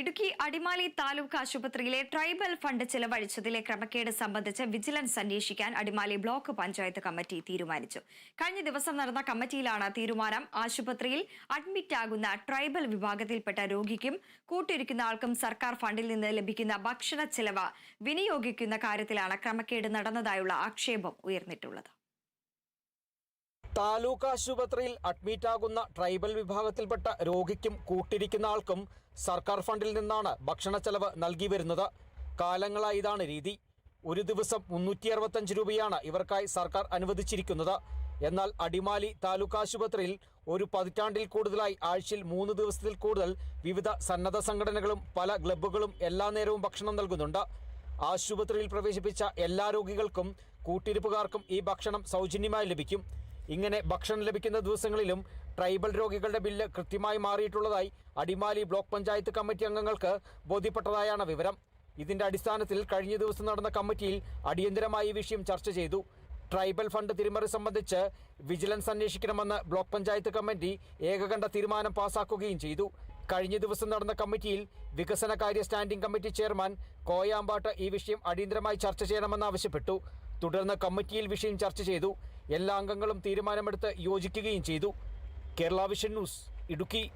ഇടുക്കി അടിമാലി താലൂക്ക് ആശുപത്രിയിലെ tribal fund ചെലവഴിച്ചതിലെ ക്രമക്കേട് സംബന്ധിച്ച് വിജിലൻസ് അന്വേഷിക്കാൻ അടിമാലി ബ്ലോക്ക് പഞ്ചായത്ത് കമ്മിറ്റി തീരുമാനിച്ചു. കഴിഞ്ഞ ദിവസം നടന്ന കമ്മിറ്റിയിലാണ് തീരുമാനം. ആശുപത്രിയിൽ അഡ്മിറ്റ് ആകുന്ന ട്രൈബൽ വിഭാഗത്തിൽപ്പെട്ട രോഗിക്കും കൂട്ടിരിക്കുന്ന ആൾക്കും സർക്കാർ ഫണ്ടിൽ നിന്ന് ലഭിക്കുന്ന ഭക്ഷണ ചെലവ് വിനിയോഗിക്കുന്ന കാര്യത്തിലാണ് ക്രമക്കേട് നടന്നതായുള്ള ആക്ഷേപം ഉയർന്നിട്ടുള്ളത്. താലൂക്ക് ആശുപത്രിയിൽ അഡ്മിറ്റാകുന്ന ട്രൈബൽ വിഭാഗത്തിൽപ്പെട്ട രോഗിക്കും കൂട്ടിരിക്കുന്ന ആൾക്കും സർക്കാർ ഫണ്ടിൽ നിന്നാണ് ഭക്ഷണ ചെലവ് നൽകി വരുന്നത്. കാലങ്ങളായി ഇതാണ് രീതി. ഒരു ദിവസം മുന്നൂറ്റി അറുപത്തഞ്ച് രൂപയാണ് ഇവർക്കായി സർക്കാർ അനുവദിച്ചിരിക്കുന്നത്. എന്നാൽ അടിമാലി താലൂക്ക് ആശുപത്രിയിൽ ഒരു പതിറ്റാണ്ടിൽ കൂടുതലായി ആഴ്ചയിൽ മൂന്ന് ദിവസത്തിൽ കൂടുതൽ വിവിധ സന്നദ്ധ സംഘടനകളും പല ക്ലബ്ബുകളും എല്ലാ നേരവും ഭക്ഷണം നൽകുന്നുണ്ട്. ആശുപത്രിയിൽ പ്രവേശിപ്പിച്ച എല്ലാ രോഗികൾക്കും കൂട്ടിരിപ്പുകാർക്കും ഈ ഭക്ഷണം സൗജന്യമായി ലഭിക്കും. ഇങ്ങനെ ഭക്ഷണം ലഭിക്കുന്ന ദിവസങ്ങളിലും ട്രൈബൽ രോഗികളുടെ ബില്ല് കൃത്യമായി മാറിയിട്ടുള്ളതായി അടിമാലി ബ്ലോക്ക് പഞ്ചായത്ത് കമ്മിറ്റി അംഗങ്ങൾക്ക് ബോധ്യപ്പെട്ടതായാണ് വിവരം. ഇതിന്റെ അടിസ്ഥാനത്തിൽ കഴിഞ്ഞ ദിവസം നടന്ന കമ്മിറ്റിയിൽ അടിയന്തരമായി ഈ വിഷയം ചർച്ച ചെയ്തു. ട്രൈബൽ ഫണ്ട് തിരിമറി സംബന്ധിച്ച് വിജിലൻസ് അന്വേഷിക്കണമെന്ന് ബ്ലോക്ക് പഞ്ചായത്ത് കമ്മിറ്റി ഏകകണ്ഠ തീരുമാനം പാസാക്കുകയും ചെയ്തു. കഴിഞ്ഞ ദിവസം നടന്ന കമ്മിറ്റിയിൽ വികസന കാര്യ സ്റ്റാൻഡിംഗ് കമ്മിറ്റി ചെയർമാൻ കോയാമ്പാട്ട് ഈ വിഷയം അടിയന്തരമായി ചർച്ച ചെയ്യണമെന്ന് ആവശ്യപ്പെട്ടു. തുടർന്ന് കമ്മിറ്റിയിൽ വിഷയം ചർച്ച ചെയ്തു. എല്ലാ അംഗങ്ങളും തീരുമാനമെടുത്ത് യോജിക്കുകയും ചെയ്തു. Kerala vision news Idukki.